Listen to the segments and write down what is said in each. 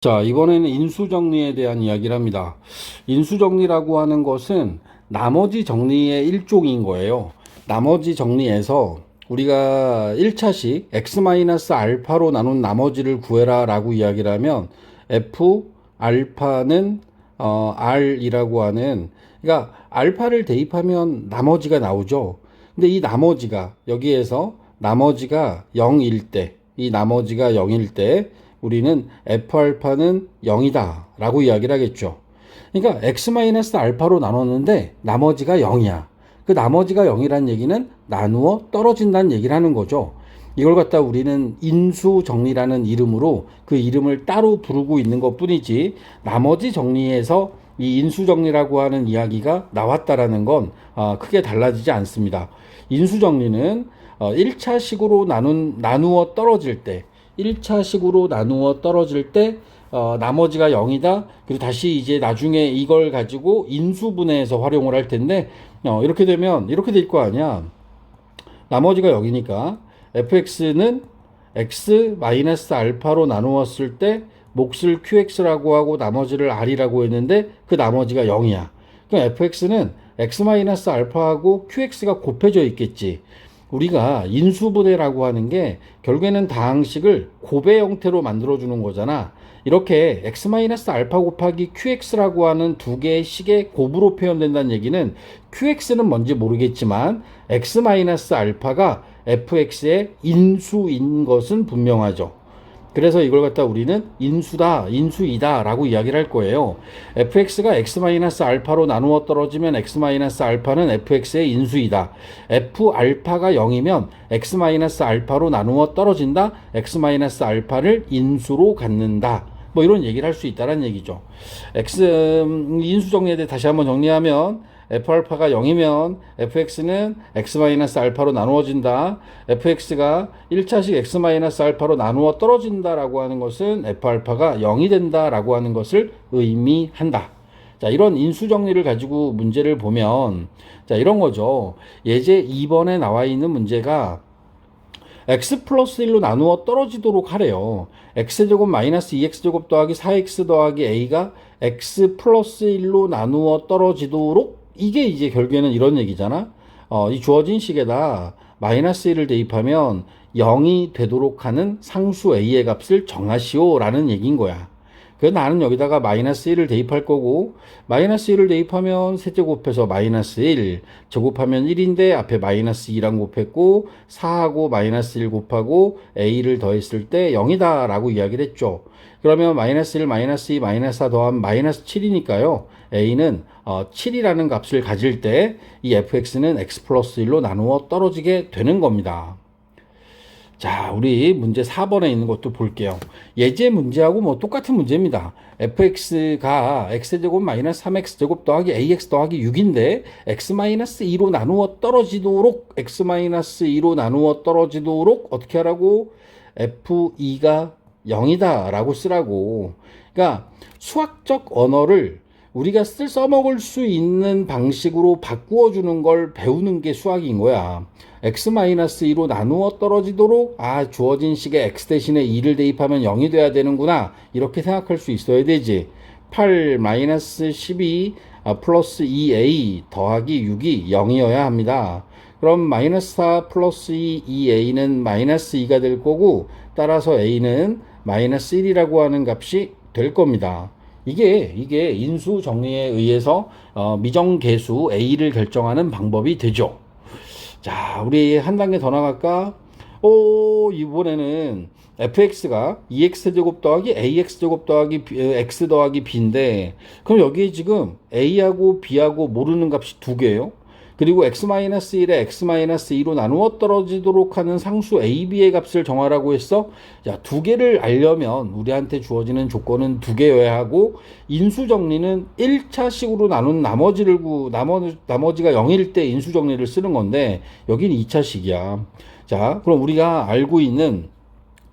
자, 이번에는 인수정리에 대한 이야기를 합니다. 인수정리라고 하는 것은 나머지 정리의 일종인 거예요. 나머지 정리에서 우리가 1차식 x-알파로 나눈 나머지를 구해라 라고 이야기를 하면 f 알파는 어, r이라고 하는 그러니까 알파를 대입하면 나머지가 나오죠. 근데 이 나머지가 여기에서 나머지가 0일 때, 이 나머지가 0일 때 우리는 F알파는 0이다 라고 이야기를 하겠죠. 그러니까 X-알파로 나눴는데 나머지가 0이야. 그 나머지가 0이라는 얘기는 나누어 떨어진다는 얘기를 하는 거죠. 이걸 갖다 우리는 인수 정리라는 이름으로 그 이름을 따로 부르고 있는 것 뿐이지 나머지 정리에서 이 인수 정리라고 하는 이야기가 나왔다라는 건 어, 크게 달라지지 않습니다. 인수 정리는 어, 1차식으로 나눈, 나누어 떨어질 때 1차식으로 나누어 떨어질 때 어, 나머지가 0이다. 그리고 다시 이제 나중에 이걸 가지고 인수분해해서 활용을 할 텐데 어, 이렇게 되면 이렇게 될 거 아니야. 나머지가 0이니까 fx는 x-알파로 나누었을 때 몫을 qx라고 하고 나머지를 r이라고 했는데 그 나머지가 0이야. 그럼 fx는 x-알파하고 qx가 곱해져 있겠지. 우리가 인수분해라고 하는 게 결국에는 다항식을 곱의 형태로 만들어주는 거잖아. 이렇게 x-알파 곱하기 qx라고 하는 두 개의 식의 곱으로 표현된다는 얘기는 qx는 뭔지 모르겠지만 x-알파가 fx의 인수인 것은 분명하죠. 그래서 이걸 갖다 우리는 인수다, 인수이다 라고 이야기를 할 거예요. fx가 x-알파로 나누어 떨어지면 x-알파는 fx의 인수이다. f알파가 0이면 x-알파로 나누어 떨어진다. x-알파를 인수로 갖는다. 뭐 이런 얘기를 할 수 있다는 얘기죠. x 음, 인수 정리에 대해 다시 한번 정리하면 f알파가 0이면 fx는 x-알파로 나누어진다. fx가 1차식 x-알파로 나누어 떨어진다라고 하는 것은 f알파가 0이 된다라고 하는 것을 의미한다. 자, 이런 인수 정리를 가지고 문제를 보면 자, 이런 거죠. 예제 2번에 나와 있는 문제가 x 플러스 1로 나누어 떨어지도록 하래요. x제곱 마이너스 2x제곱 더하기 4x 더하기 a가 x 플러스 1로 나누어 떨어지도록 이게 이제 결국에는 이런 얘기잖아. 어, 이 주어진 식에다 마이너스 1을 대입하면 0이 되도록 하는 상수 a의 값을 정하시오라는 얘기인 거야. 그 나는 여기다가 마이너스 1을 대입할 거고 마이너스 1을 대입하면 셋째 곱해서 마이너스 1 제곱하면 1인데 앞에 마이너스 2랑 곱했고 4하고 마이너스 1 곱하고 a를 더했을 때 0이다 라고 이야기를 했죠. 그러면 마이너스 1 마이너스 2 마이너스 4 더하면 마이너스 7이니까요. a는 어, 7이라는 값을 가질 때 이 fx는 x 플러스 1로 나누어 떨어지게 되는 겁니다. 자, 우리 문제 4번에 있는 것도 볼게요. 예제 문제하고 뭐 똑같은 문제입니다. fx가 x제곱 마이너스 3x제곱 더하기 ax 더하기 6인데 x 마이너스 2로 나누어 떨어지도록 x 마이너스 2로 나누어 떨어지도록 어떻게 하라고 f2가 0이다 라고 쓰라고. 그러니까 수학적 언어를 우리가 쓸 써먹을 수 있는 방식으로 바꾸어 주는 걸 배우는 게 수학인 거야. x-2로 나누어 떨어지도록 아 주어진 식에 x 대신에 2를 대입하면 0이 돼야 되는구나. 이렇게 생각할 수 있어야 되지. 8-12 아, 플러스 2a 더하기 6이 0이어야 합니다. 그럼 마이너스 4 플러스 2 2a는 마이너스 2가 될 거고 따라서 a는 마이너스 1이라고 하는 값이 될 겁니다 이게 이게 인수 정리에 의해서 어, 미정계수 a를 결정하는 방법이 되죠. 자, 우리 한 단계 더 나갈까? 오, 이번에는 fx가 2x제곱 더하기 ax제곱 더하기 b, x 더하기 b인데 그럼 여기에 지금 a하고 b하고 모르는 값이 두 개예요. 그리고 x-1에 x-2로 나누어 떨어지도록 하는 상수 a, b의 값을 정하라고 했어. 자, 두 개를 알려면 우리한테 주어지는 조건은 두 개여야 하고 인수 정리는 1차식으로 나눈 나머지를 구 나머지 나머지가 0일 때 인수 정리를 쓰는 건데 여기는 2차식이야. 자, 그럼 우리가 알고 있는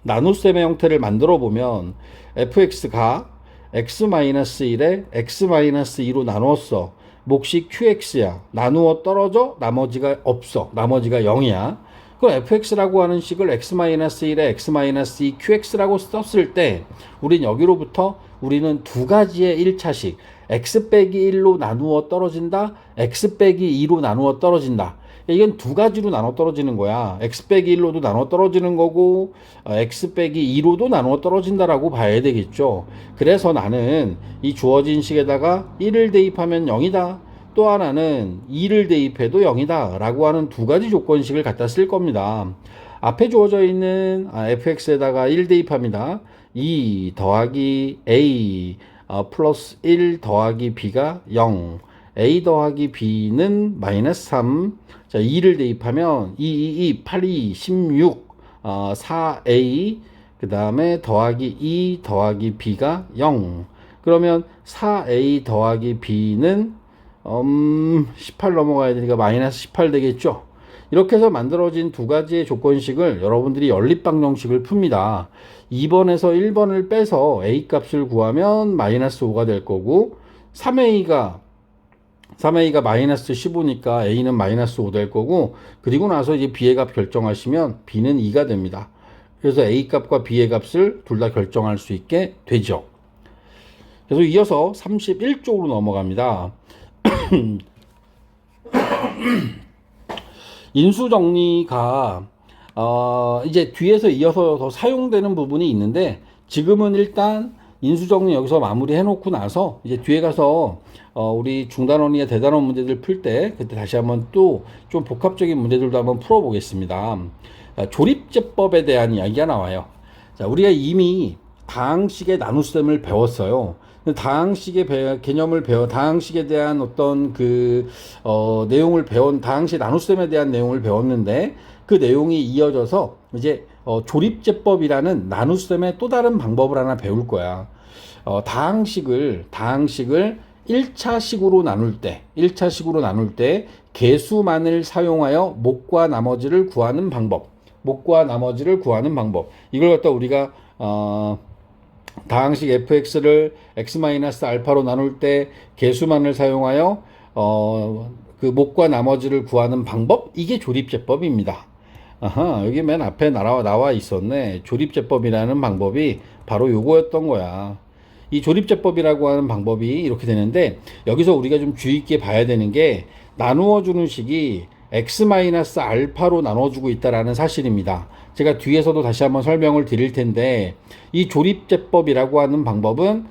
나눗셈의 형태를 만들어 보면 fx가 x-1에 x-2로 나눴어. 몫이 QX야. 나누어 떨어져 나머지가 없어. 나머지가 0이야. 그 fx라고 하는 식을 x-1에 x-2 qx라고 썼을 때 우린 여기로부터 우리는 두 가지의 1차식 x 빼기 1로 나누어 떨어진다 x 빼기 2로 나누어 떨어진다 이건 두 가지로 나눠 떨어지는 거야. X 빼기 1로도 나눠 떨어지는 거고 어, x 빼기 2로도 나누어 떨어진다라고 봐야 되겠죠. 그래서 나는 이 주어진 식에다가 1을 대입하면 0이다. 또 하나는 2를 대입해도 0이다. 라고 하는 두 가지 조건식을 갖다 쓸 겁니다. 앞에 주어져 있는 아, fx에다가 1 대입합니다. 2 더하기 a 어, 플러스 1 더하기 b가 0 a 더하기 b는 마이너스 3 자, 2를 대입하면 2, 2, 2, 8, 2, 16 어, 4a 그 다음에 더하기 2 더하기 b가 0 그러면 4a 더하기 b는 음, 18 넘어가야 되니까 마이너스 18 되겠죠? 이렇게 해서 만들어진 두 가지의 조건식을 여러분들이 연립방정식을 풉니다. 2번에서 1번을 빼서 a 값을 구하면 마이너스 5가 될 거고 3a가 3a가 마이너스 15니까 a는 마이너스 5 될 거고 그리고 나서 이제 b의 값 결정하시면 b는 2가 됩니다. 그래서 a 값과 b의 값을 둘 다 결정할 수 있게 되죠. 그래서 이어서 31쪽으로 넘어갑니다. 인수 정리가 어 이제 뒤에서 이어서 더 사용되는 부분이 있는데 지금은 일단 인수 정리 여기서 마무리 해놓고 나서 이제 뒤에 가서 어 우리 중단원이나 대단원 문제들 풀 때 그때 다시 한번 또 좀 복합적인 문제들도 한번 풀어보겠습니다. 자, 조립제법에 대한 이야기가 나와요. 자, 우리가 이미 다항식의 나눗셈을 배웠어요. 다항식의 배, 개념을 배워 다항식에 대한 어떤 그 어, 내용을 배운 다항식 나눗셈에 대한 내용을 배웠는데 그 내용이 이어져서 이제 어, 조립제법이라는 나눗셈의 또 다른 방법을 하나 배울 거야. 어, 다항식을 다항식을 1차식으로 나눌 때, 1차식으로 나눌 때 개수만을 사용하여 목과 나머지를 구하는 방법. 목과 나머지를 구하는 방법. 이걸 갖다 우리가 어 다항식 fx를 x-알파로 나눌 때 개수만을 사용하여 어, 그 목과 나머지를 구하는 방법 이게 조립제법입니다. 아하, 여기 맨 앞에 나와, 나와 있었네. 조립제법이라는 방법이 바로 요거였던 거야. 이 조립제법이라고 하는 방법이 이렇게 되는데 여기서 우리가 좀 주의 있게 봐야 되는 게 나누어 주는 식이 x-알파로 나눠주고 있다라는 사실입니다. 제가 뒤에서도 다시 한번 설명을 드릴 텐데 이 조립제법이라고 하는 방법은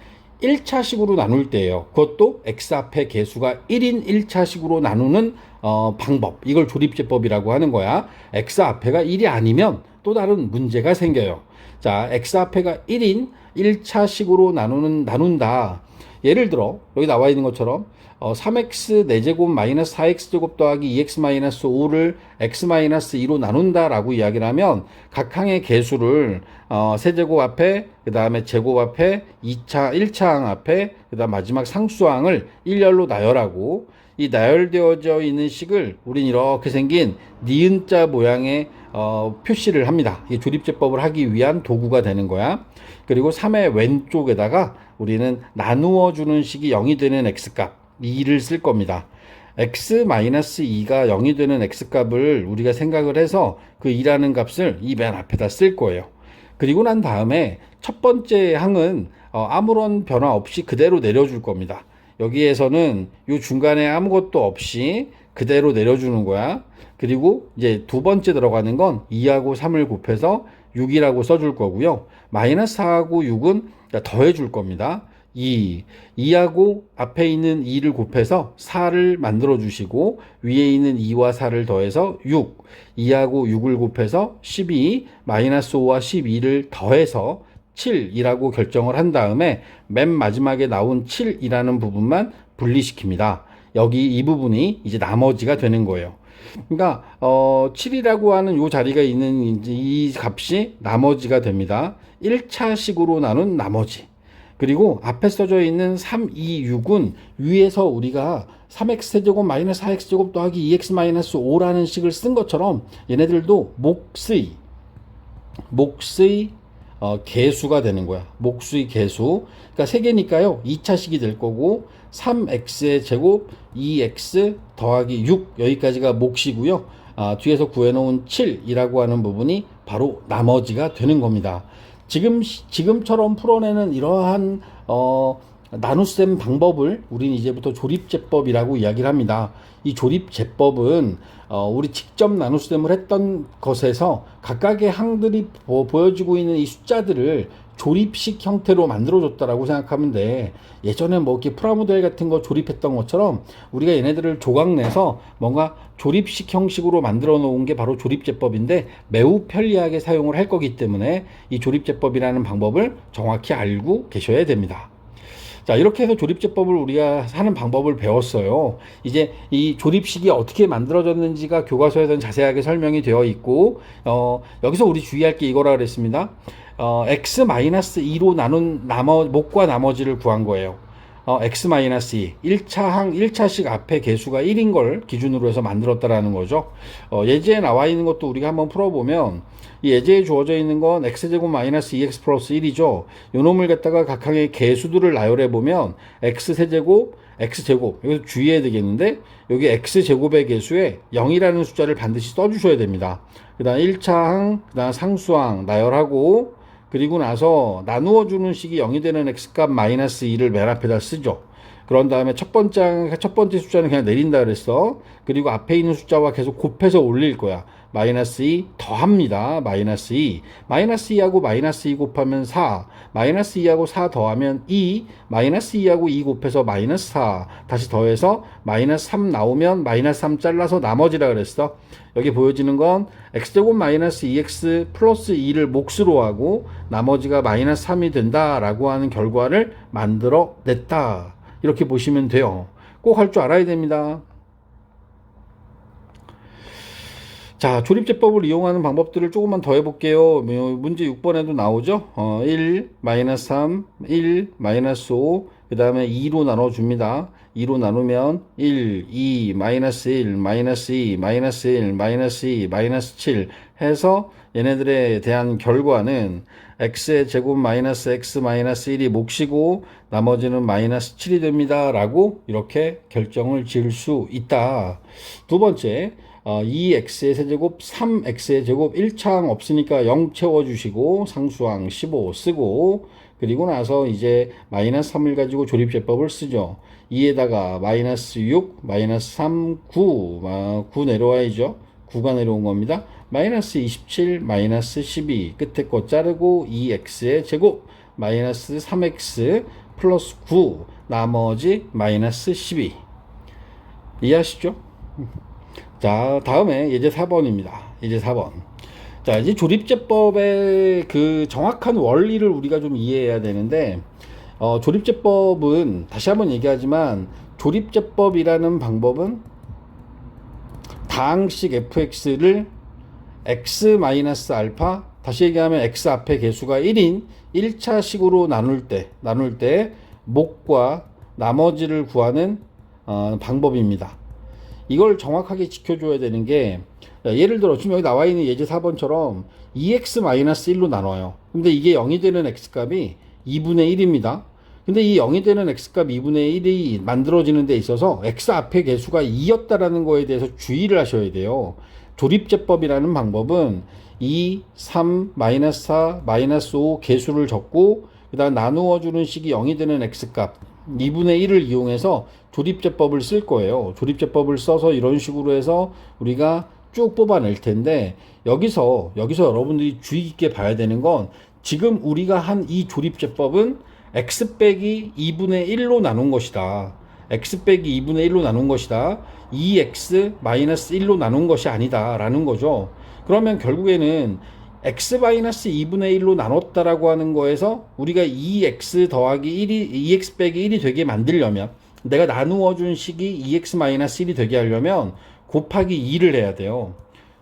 1차식으로 나눌 때예요. 그것도 x 앞에 개수가 1인 1차식으로 나누는 어, 방법. 이걸 조립제법이라고 하는 거야. x 앞에가 1이 아니면 또 다른 문제가 생겨요. 자, x 앞에가 1인 1차식으로 나누는 나눈다. 예를 들어 여기 나와 있는 것처럼 어, 3x 4제곱 마이너스 4x 제곱 더하기 2x 마이너스 5를 x 마이너스 2로 나눈다라고 이야기를 하면 각 항의 개수를 어, 세제곱 앞에 그 다음에 제곱 앞에 2차 1차항 앞에 그 다음 마지막 상수항을 일렬로 나열하고 이 나열되어져 있는 식을 우린 이렇게 생긴 니은자 모양의 어, 표시를 합니다. 이 조립제법을 하기 위한 도구가 되는 거야. 그리고 3의 왼쪽에다가 우리는 나누어 주는 식이 0이 되는 x값 2를 쓸 겁니다. x-2가 0이 되는 x값을 우리가 생각을 해서 그 2라는 값을 이 맨 앞에다 쓸 거예요. 그리고 난 다음에 첫 번째 항은 어, 아무런 변화 없이 그대로 내려줄 겁니다. 여기에서는 요 중간에 아무것도 없이 그대로 내려주는 거야. 그리고 이제 두 번째 들어가는 건 2하고 3을 곱해서 6이라고 써줄 거고요. 마이너스 4하고 6은 더해 줄 겁니다. 2. 2하고 앞에 있는 2를 곱해서 4를 만들어 주시고 위에 있는 2와 4를 더해서 6. 2하고 6을 곱해서 12. 마이너스 5와 12를 더해서 7이라고 결정을 한 다음에 맨 마지막에 나온 7이라는 부분만 분리시킵니다. 여기 이 부분이 이제 나머지가 되는 거예요. 그러니까 어 7이라고 하는 요 자리가 있는 이 값이 나머지가 됩니다. 1차식으로 나눈 나머지. 그리고 앞에 써져 있는 3, 2, 6은 위에서 우리가 3x제곱 마이너스 4x제곱 더하기 2x 마이너스 5라는 식을 쓴 것처럼 얘네들도 몫의 몫의 어, 개수가 되는 거야. 몫의 개수. 그러니까 세 개니까요. 2차식이 될 거고 3x의 제곱 2x 더하기 6 여기까지가 몫이고요. 아, 뒤에서 구해놓은 7이라고 하는 부분이 바로 나머지가 되는 겁니다. 지금 시- 지금처럼 풀어내는 이러한 어, 나눗셈 방법을 우리는 이제부터 조립제법이라고 이야기를 합니다. 이 조립제법은 어, 우리 직접 나눗셈을 했던 것에서 각각의 항들이 보, 보여지고 있는 이 숫자들을 조립식 형태로 만들어줬다라고 생각하면 돼. 예전에 뭐 이렇게 프라모델 같은 거 조립했던 것처럼 우리가 얘네들을 조각내서 뭔가 조립식 형식으로 만들어 놓은 게 바로 조립제법인데 매우 편리하게 사용을 할 거기 때문에 이 조립제법이라는 방법을 정확히 알고 계셔야 됩니다. 자, 이렇게 해서 조립제법을 우리가 하는 방법을 배웠어요. 이제 이 조립식이 어떻게 만들어졌는지가 교과서에서는 자세하게 설명이 되어 있고, 어, 여기서 우리 주의할 게 이거라 그랬습니다. 어, x-2로 나눈 나머, 목과 나머지를 구한 거예요. 어, x-2. 1차 항, 1차식 앞에 개수가 1인 걸 기준으로 해서 만들었다라는 거죠. 어, 예제에 나와 있는 것도 우리가 한번 풀어보면, 이 예제에 주어져 있는 건 x제곱 마이너스 2x 플러스 1이죠. 요 놈을 갖다가 각항의 개수들을 나열해 보면 x세제곱, x제곱, 여기서 주의해야 되겠는데, 여기 x제곱의 개수에 0이라는 숫자를 반드시 써주셔야 됩니다. 그 다음 1차 항, 그 다음 상수항 나열하고, 그리고 나서 나누어 주는 식이 0이 되는 x값 마이너스 2를 맨 앞에다 쓰죠. 그런 다음에 첫 번째 첫 번째 숫자는 그냥 내린다 그랬어. 그리고 앞에 있는 숫자와 계속 곱해서 올릴 거야. 마이너스 2 더합니다. 마이너스 2. 마이너스 2하고 마이너스 2 곱하면 4. 마이너스 2하고 4 더하면 2. 마이너스 2하고 2 곱해서 마이너스 4. 다시 더해서 마이너스 3 나오면 마이너스 3 잘라서 나머지라 그랬어. 여기 보여지는 건 x제곱 마이너스 2x 플러스 2를 몫으로 하고 나머지가 마이너스 3이 된다라고 하는 결과를 만들어 냈다. 이렇게 보시면 돼요. 꼭 할 줄 알아야 됩니다. 자, 조립제법을 이용하는 방법들을 조금만 더 해볼게요. 뭐, 문제 6번에도 나오죠? 어, 1, 마이너스 3, 1, 마이너스 5, 그 다음에 2로 나눠줍니다. 2로 나누면 1, 2, 마이너스 1, 마이너스 2, 마이너스 1, 마이너스 2, 마이너스 7 해서 얘네들에 대한 결과는 x의 제곱 마이너스 x 마이너스 1이 몫이고 나머지는 마이너스 7이 됩니다. 라고 이렇게 결정을 지을 수 있다. 두 번째, 어, 2x의 세제곱 3x의 제곱 1차항 없으니까 0 채워주시고 상수항 15 쓰고 그리고 나서 이제 마이너스 3을 가지고 조립제법을 쓰죠. 2에다가 마이너스 6, 마이너스 3, 9, 아, 9 내려와야죠. 9가 내려온 겁니다. 마이너스 27, 마이너스 12 끝에 거 자르고 2x의 제곱 마이너스 3x 플러스 9 나머지 마이너스 12 이해하시죠? 자, 다음에 예제 4번입니다. 예제 4번. 자, 이제 조립제법의 그 정확한 원리를 우리가 좀 이해해야 되는데, 어, 조립제법은 다시 한번 얘기하지만, 조립제법이라는 방법은 다항식 fx를 x-알파, 다시 얘기하면 x 앞에 개수가 1인 1차식으로 나눌 때, 나눌 때, 목과 나머지를 구하는 어, 방법입니다. 이걸 정확하게 지켜줘야 되는 게 예를 들어 지금 여기 나와 있는 예제 4번처럼 2x-1로 나눠요. 근데 이게 0이 되는 x값이 2분의 1입니다. 근데 이 0이 되는 x값 2분의 1이 만들어지는 데 있어서 x 앞에 개수가 2였다라는 거에 대해서 주의를 하셔야 돼요. 조립제법이라는 방법은 2, 3, 마이너스 4, 마이너스 5 개수를 적고 그 다음 나누어 주는 식이 0이 되는 x값 2분의 1을 이용해서 조립제법을 쓸 거예요. 조립제법을 써서 이런 식으로 해서 우리가 쭉 뽑아낼 텐데 여기서 여기서 여러분들이 주의 깊게 봐야 되는 건 지금 우리가 한 이 조립제법은 x 빼기 2분의 1로 나눈 것이다. x 빼기 2분의 1로 나눈 것이다. 2x 마이너스 1로 나눈 것이 아니다라는 거죠. 그러면 결국에는 x-2분의 1로 나눴다라고 하는 거에서 우리가 2x 더하기 1이 2x 빼기 1이 되게 만들려면 내가 나누어 준 식이 2x-1이 되게 하려면 곱하기 2를 해야 돼요.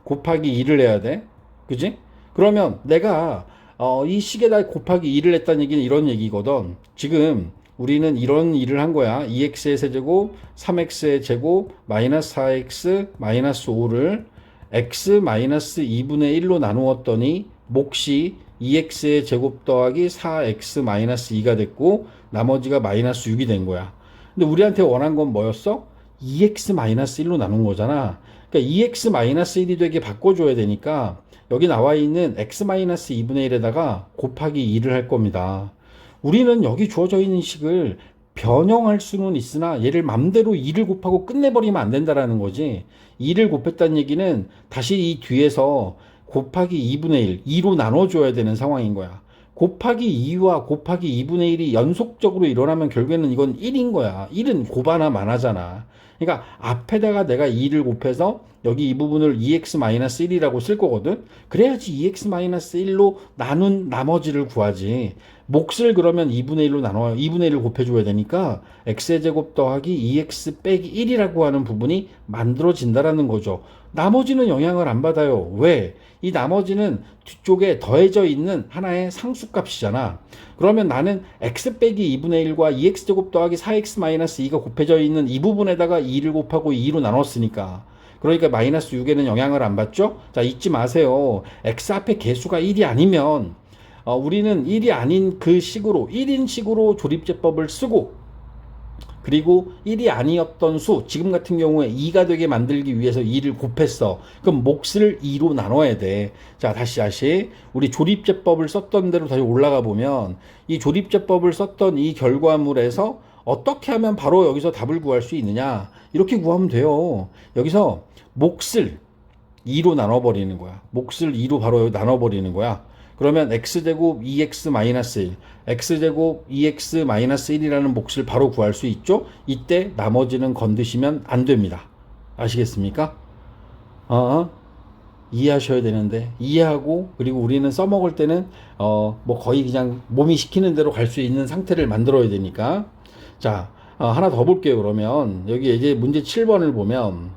곱하기 2를 해야 돼. 그지? 그러면 내가 어, 이 식에다 곱하기 2를 했다는 얘기는 이런 얘기거든. 지금 우리는 이런 일을 한 거야. 2x의 세제곱, 3x의 제곱, 마이너스 4x, 마이너스 5를 x 마이너스 2분의 1로 나누었더니 몫이 2x의 제곱 더하기 4x 마이너스 2가 됐고 나머지가 마이너스 6이 된 거야. 근데 우리한테 원한 건 뭐였어? 2x 마이너스 1로 나눈 거잖아. 그러니까 2x-1이 되게 바꿔줘야 되니까 여기 나와 있는 x-2분의 1에다가 곱하기 2를 할 겁니다. 우리는 여기 주어져 있는 식을 변형할 수는 있으나 얘를 맘대로 2를 곱하고 끝내버리면 안 된다라는 거지. 2를 곱했다는 얘기는 다시 이 뒤에서 곱하기 2분의 1, 2로 나눠줘야 되는 상황인 거야. 곱하기 2와 곱하기 2분의 1이 연속적으로 일어나면 결국에는 이건 1인 거야. 1은 곱 하나 만하잖아. 그러니까 앞에다가 내가 2를 곱해서 여기 이 부분을 2x-1이라고 쓸 거거든. 그래야지 2x-1로 나눈 나머지를 구하지. 몫을 그러면 2분의 1로 나눠 2분의 1을 곱해줘야 되니까 x의 제곱 더하기 2x 빼기 1이라고 하는 부분이 만들어진다라는 거죠. 나머지는 영향을 안 받아요. 왜? 이 나머지는 뒤쪽에 더해져 있는 하나의 상수값이잖아. 그러면 나는 x 빼기 2분의 1과 2x 제곱 더하기 4x 마이너스 2가 곱해져 있는 이 부분에다가 2를 곱하고 2로 나눴으니까. 그러니까 마이너스 6에는 영향을 안 받죠? 자, 잊지 마세요. x 앞에 개수가 1이 아니면 어, 우리는 1이 아닌 그 식으로 1인 식으로 조립제법을 쓰고 그리고 1이 아니었던 수 지금 같은 경우에 2가 되게 만들기 위해서 2를 곱했어 그럼 몫을 2로 나눠야 돼자 다시 다시 우리 조립제법을 썼던 대로 다시 올라가 보면 이 조립제법을 썼던 이 결과물에서 어떻게 하면 바로 여기서 답을 구할 수 있느냐? 이렇게 구하면 돼요. 여기서 몫을 2로 나눠버리는 거야. 몫을 2로 바로 나눠버리는 거야. 그러면 x제곱 2x-1 x제곱 2x-1이라는 몫을 바로 구할 수 있죠? 이때 나머지는 건드시면 안 됩니다. 아시겠습니까? 어, 이해하셔야 되는데 이해하고 그리고 우리는 써먹을 때는 어, 뭐 거의 그냥 몸이 시키는 대로 갈 수 있는 상태를 만들어야 되니까 자 어, 하나 더 볼게요 그러면 여기 이제 문제 7번을 보면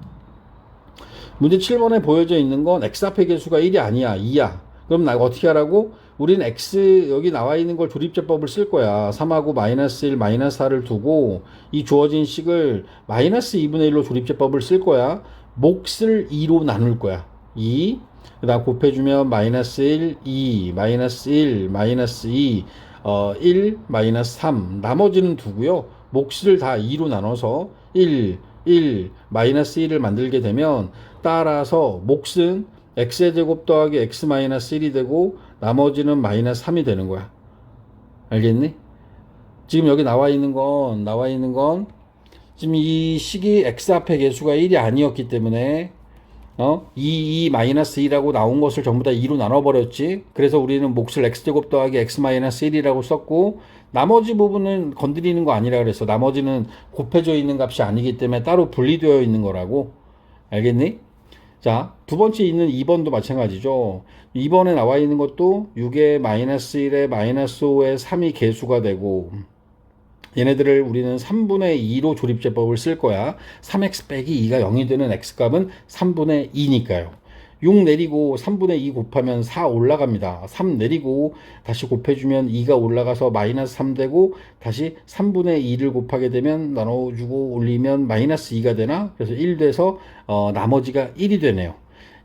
문제 7번에 보여져 있는 건 x 앞의 개수가 1이 아니야 2야 그럼 나 어떻게 하라고? 우리는 x 여기 나와 있는 걸 조립제법을 쓸 거야. 3하고 마이너스 1, 마이너스 4를 두고 이 주어진 식을 마이너스 2분의 1로 조립제법을 쓸 거야. 몫을 2로 나눌 거야. 2. 그 다음 곱해주면 마이너스 1, 2, 마이너스 1, 마이너스 2, 어, 1, 마이너스 3. 나머지는 두고요. 몫을 다 2로 나눠서 1, 1, 마이너스 1을 만들게 되면 따라서 몫은 x의 제곱 더하기 x 마이너스 1이 되고 나머지는 마이너스 3이 되는 거야. 알겠니? 지금 여기 나와 있는 건 나와 있는 건 지금 이 식이 x 앞에 개수가 1이 아니었기 때문에 어? 2, 2 마이너스 2라고 나온 것을 전부 다 2로 나눠버렸지. 그래서 우리는 몫을 x제곱 더하기 x 마이너스 1이라고 썼고, 나머지 부분은 건드리는 거 아니라 그랬어. 나머지는 곱해져 있는 값이 아니기 때문에 따로 분리되어 있는 거라고. 알겠니? 자, 두 번째 있는 2번도 마찬가지죠. 2번에 나와 있는 것도 6에 마이너스 1에 마이너스 5에 3이 개수가 되고, 얘네들을 우리는 3분의 2로 조립제법을 쓸 거야. 3x 빼기 2가 0이 되는 x값은 3분의 2니까요. 6 내리고 3분의 2 곱하면 4 올라갑니다. 3 내리고 다시 곱해주면 2가 올라가서 마이너스 3 되고 다시 3분의 2를 곱하게 되면 나눠주고 올리면 마이너스 2가 되나? 그래서 1 돼서 어, 나머지가 1이 되네요.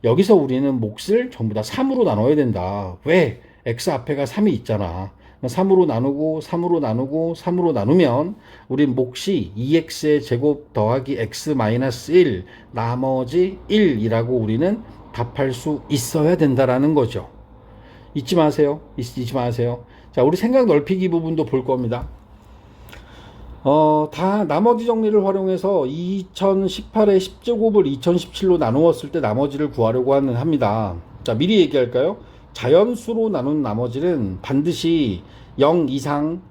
여기서 우리는 몫을 전부 다 3으로 나눠야 된다. 왜? x 앞에가 3이 있잖아. 3으로 나누고 3으로 나누고 3으로 나누면 우리 몫이 2x의 제곱 더하기 x 마이너스 1 나머지 1이라고 우리는 답할 수 있어야 된다라는 거죠. 잊지 마세요. 잊지 마세요. 자, 우리 생각 넓히기 부분도 볼 겁니다. 어, 다 나머지 정리를 활용해서 2018의 10제곱을 2017로 나누었을 때 나머지를 구하려고 하는 합니다. 자, 미리 얘기할까요? 자연수로 나눈 나머지는 반드시 0 이상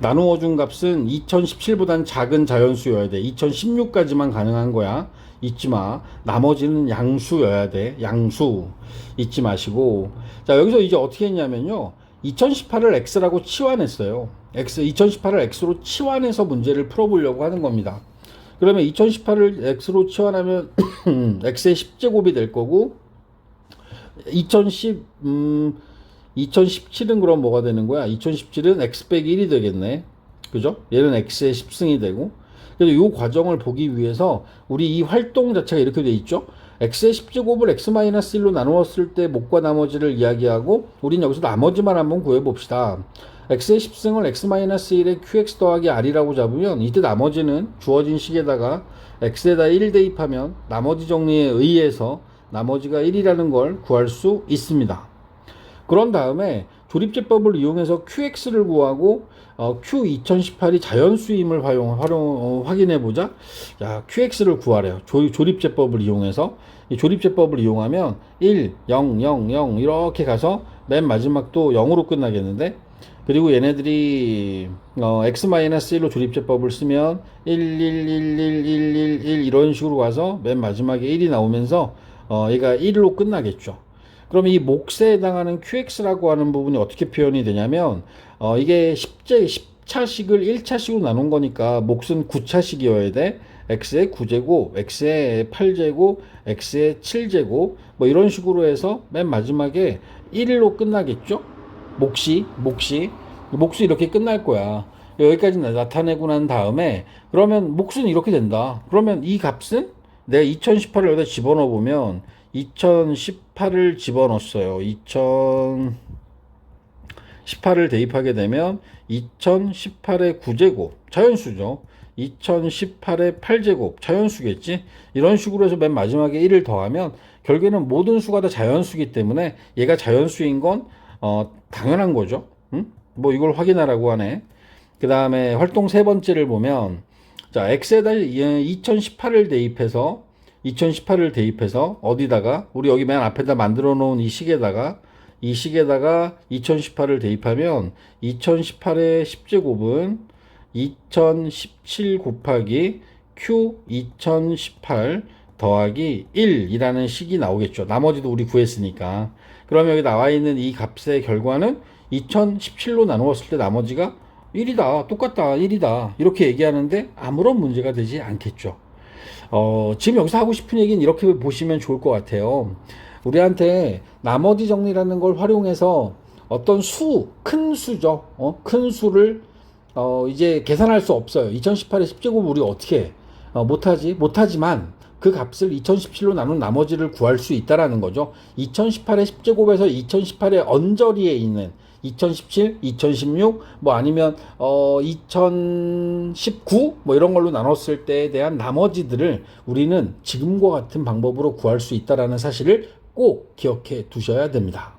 나누어 준 값은 2017보다는 작은 자연수여야 돼. 2016까지만 가능한 거야. 잊지 마. 나머지는 양수여야 돼. 양수. 잊지 마시고. 자, 여기서 이제 어떻게 했냐면요. 2018을 x라고 치환했어요. x, 2018을 x로 치환해서 문제를 풀어보려고 하는 겁니다. 그러면 2018을 x로 치환하면 x의 10제곱이 될 거고, 2010, 음, 2017은 그럼 뭐가 되는 거야? 2017은 x 빼기 1이 되겠네. 그죠? 얘는 x의 10승이 되고. 그래서 이 과정을 보기 위해서 우리 이 활동 자체가 이렇게 돼 있죠? x의 10제곱을 x-1로 나누었을 때 목과 나머지를 이야기하고 우린 여기서 나머지만 한번 구해봅시다. x의 10승을 x-1의 qx 더하기 r이라고 잡으면 이때 나머지는 주어진 식에다가 x에다 1 대입하면 나머지 정리에 의해서 나머지가 1이라는 걸 구할 수 있습니다. 그런 다음에 조립제법을 이용해서 QX를 구하고 어, Q2018이 자연수임을 활용, 활용 어, 확인해 보자. 야, QX를 구하래요. 조, 조립제법을 이용해서 이 조립제법을 이용하면 1, 0, 0, 0 이렇게 가서 맨 마지막도 0으로 끝나겠는데 그리고 얘네들이 어, x-1로 조립제법을 쓰면 1, 1, 1, 1, 1, 1, 1 이런 식으로 가서 맨 마지막에 1이 나오면서 어, 얘가 1로 끝나겠죠. 그럼 이 몫에 해당하는 QX라고 하는 부분이 어떻게 표현이 되냐면 어, 이게 10제 10차식을 1차식으로 나눈 거니까 몫은 9차식이어야 돼. x의 9제곱, x의 8제곱, x의 7제곱 뭐 이런 식으로 해서 맨 마지막에 1로 끝나겠죠? 몫이 몫이 몫이 이렇게 끝날 거야. 여기까지 나- 나타내고 난 다음에 그러면 몫은 이렇게 된다. 그러면 이 값은 내가 2018을 여기다 집어넣어 보면 2018을 집어넣었어요. 2018을 대입하게 되면 2018의 9제곱 자연수죠. 2018의 8제곱 자연수겠지. 이런 식으로 해서 맨 마지막에 1을 더하면 결국에는 모든 수가 다 자연수기 때문에 얘가 자연수인 건 어, 당연한 거죠. 응? 뭐 이걸 확인하라고 하네. 그 다음에 활동 세 번째를 보면 자 x에다 2018을 대입해서 2018을 대입해서 어디다가 우리 여기 맨 앞에다 만들어 놓은 이 식에다가 이 식에다가 2018을 대입하면 2018의 10제곱은 2017 곱하기 Q 2018 더하기 1이라는 식이 나오겠죠. 나머지도 우리 구했으니까. 그러면 여기 나와 있는 이 값의 결과는 2017로 나누었을 때 나머지가 1이다. 똑같다. 1이다. 이렇게 얘기하는데 아무런 문제가 되지 않겠죠. 어, 지금 여기서 하고 싶은 얘기는 이렇게 보시면 좋을 것 같아요. 우리한테 나머지 정리라는 걸 활용해서 어떤 수, 큰 수죠. 어, 큰 수를 어, 이제 계산할 수 없어요. 2018의 10제곱 우리 어떻게 해? 어, 못하지? 못하지만 그 값을 2017로 나눈 나머지를 구할 수 있다라는 거죠. 2018의 10제곱에서 2018의 언저리에 있는 2017, 2016, 뭐 아니면 어 2019 뭐 이런 걸로 나눴을 때에 대한 나머지들을 우리는 지금과 같은 방법으로 구할 수 있다라는 사실을 꼭 기억해 두셔야 됩니다.